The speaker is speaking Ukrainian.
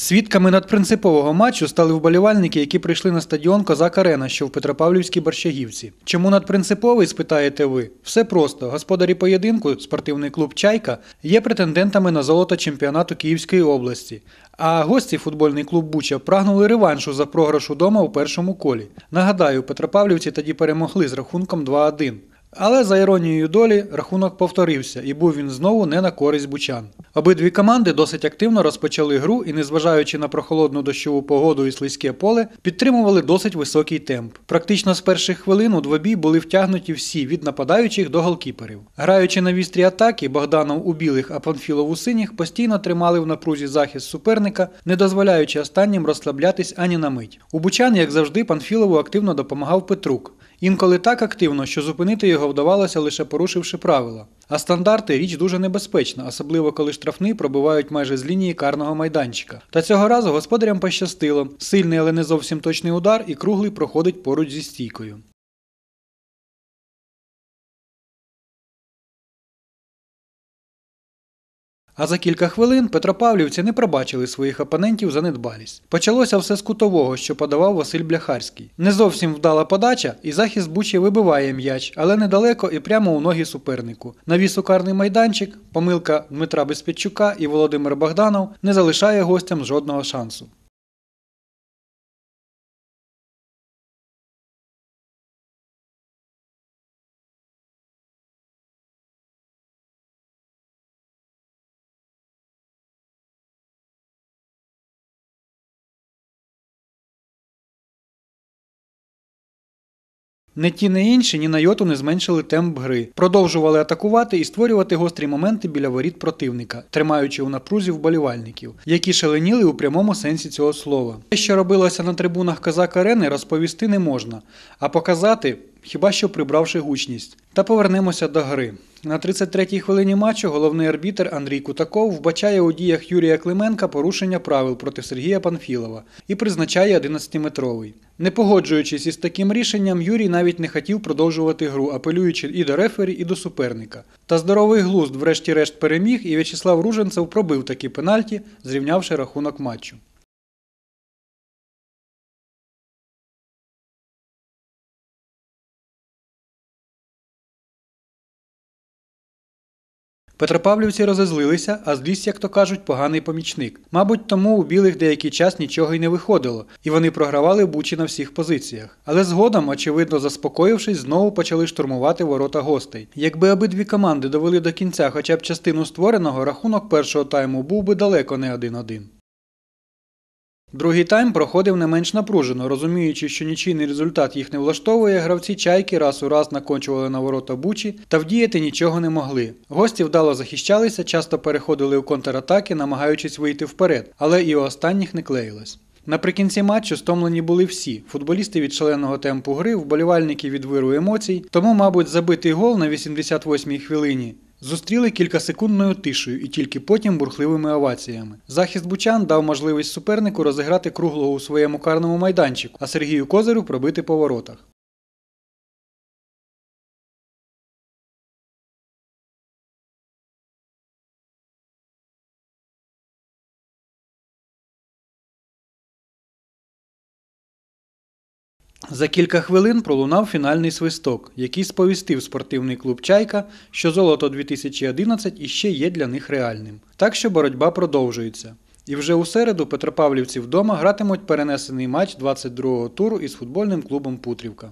Свідками надпринципового матчу стали вболівальники, які прийшли на стадіон Козак Арена, що в Петропавлівській Борщагівці. Чому надпринциповий, спитаєте ви? Все просто. Господарі поєдинку, спортивний клуб Чайка, є претендентами на золото чемпіонату Київської області. А гості футбольний клуб Буча прагнули реваншу за програш удома у першому колі. Нагадаю, Петропавлівці тоді перемогли з рахунком 2-1. Але за іронією долі рахунок повторився, і був він знову не на користь бучан. Обидві команди досить активно розпочали гру і, незважаючи на прохолодну дощову погоду і слизьке поле, підтримували досить високий темп. Практично з перших хвилин у двобій були втягнуті всі від нападаючих до голкіперів. Граючи на вістрі атаки, Богданов у білих, а Панфілов у синіх постійно тримали в напрузі захист суперника, не дозволяючи останнім розслаблятись ані на мить. У бучан, як завжди, Панфілову активно допомагав Петрук. Інколи так активно, що зупинити його вдавалося лише порушивши правила. А стандарти річ дуже небезпечна, особливо коли штрафни пробивають майже з лінії карного майданчика. Та цього разу господарям пощастило. Сильний, але не зовсім точний удар, і круглий проходить поруч зі стійкою. А за кілька хвилин Петропавлівці не пробачили своїх опонентів за недбалість. Почалося все з кутового, що подавав Василь Бляхарський. Не зовсім вдала подача, і захист Бучі вибиває м'яч, але недалеко і прямо у ноги супернику. Навіс у майданчик, помилка Дмитра Безпечука і Володимир Богданов не залишає гостям жодного шансу. Не ті, не інші ні на йоту не зменшили темп гри, продовжували атакувати і створювати гострі моменти біля воріт противника, тримаючи у напрузі вболівальників, які шаленіли у прямому сенсі цього слова. Те, що робилося на трибунах Казак Арени, розповісти не можна, а показати хіба що прибравши гучність. Та повернемося до гри. На 33-й хвилині матчу головний арбітр Андрій Кутаков вбачає у діях Юрія Клименка порушення правил проти Сергія Панфілова і призначає 11-метровий. Не погоджуючись із таким рішенням, Юрій навіть не хотів продовжувати гру, апелюючи і до рефері, і до суперника. Та здоровий глузд, врешті-решт, переміг, і В'ячеслав Руженцев пробив такі пенальті, зрівнявши рахунок матчу. Петропавлівці розозлилися, а злість, як то кажуть, поганий помічник. Мабуть, тому у білих деякий час нічого й не виходило, і вони програвали бучі на всіх позиціях. Але згодом, очевидно, заспокоївшись, знову почали штурмувати ворота гостей. Якби обидві команди довели до кінця хоча б частину створеного, рахунок першого тайму був би далеко не 1-1. Другий тайм проходив не менш напружено, розуміючи, що нічийний результат їх не влаштовує, гравці чайки раз у раз накончували на ворота бучі та вдіяти нічого не могли. Гості вдало захищалися, часто переходили у контратаки, намагаючись вийти вперед, але і у останніх не клеїлось. Наприкінці матчу стомлені були всі футболісти від шаленого темпу гри, вболівальники від виру емоцій, тому, мабуть, забитий гол на 88-й хвилині Зустріли кількасекундною тишею і тільки потім бурхливими оваціями. Захист Бучан дав можливість супернику розіграти круглого у своєму карному майданчику, а Сергію Козирю пробити по воротах. За кілька хвилин пролунав фінальний свисток, який сповістив спортивний клуб Чайка, що золото 2011 іще є для них реальним. Так що боротьба продовжується. І вже у середу Петропавлівці вдома гратимуть перенесений матч 22-го туру із футбольним клубом Путрівка.